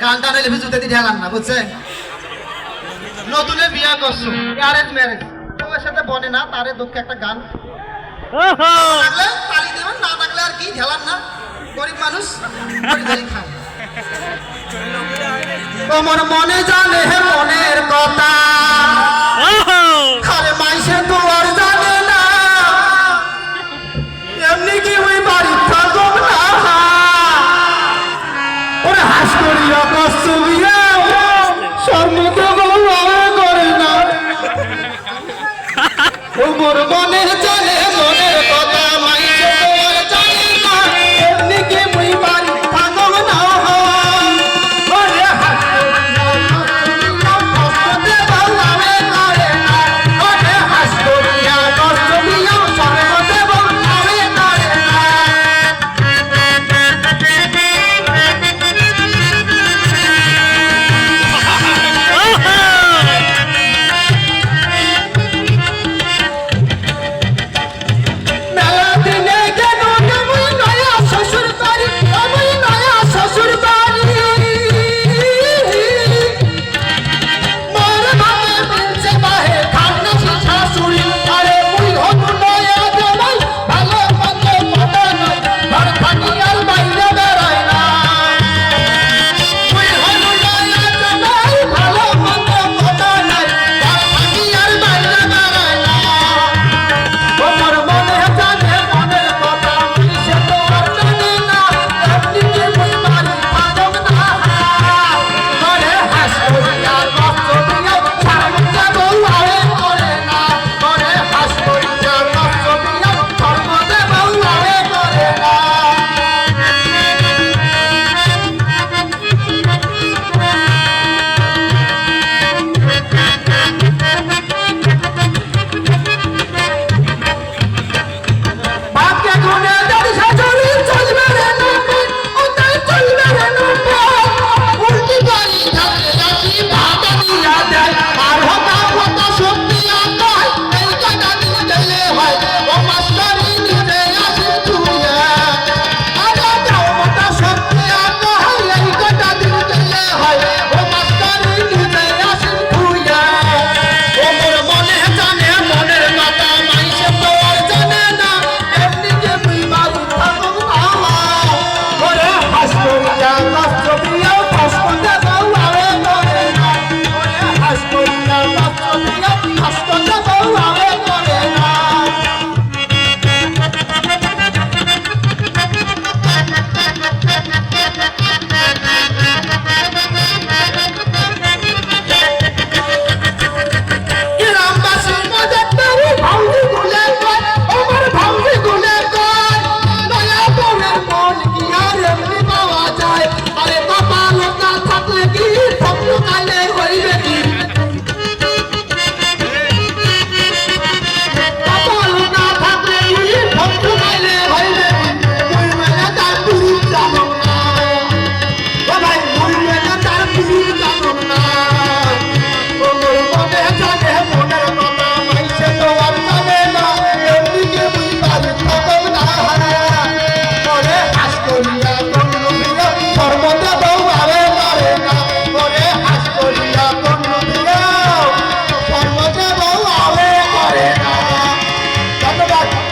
গান টান এলে দিয়ে ঢেলান না বুঝছেন নতুনে বিয়া করছ ম্যারেজ সাথে বনে না তারে দুঃখে একটা গান। না থাকলে আর কি না। গরিব মানুষ তোমার মনে জানে মনের কথা। ওমর মনে জানে মনের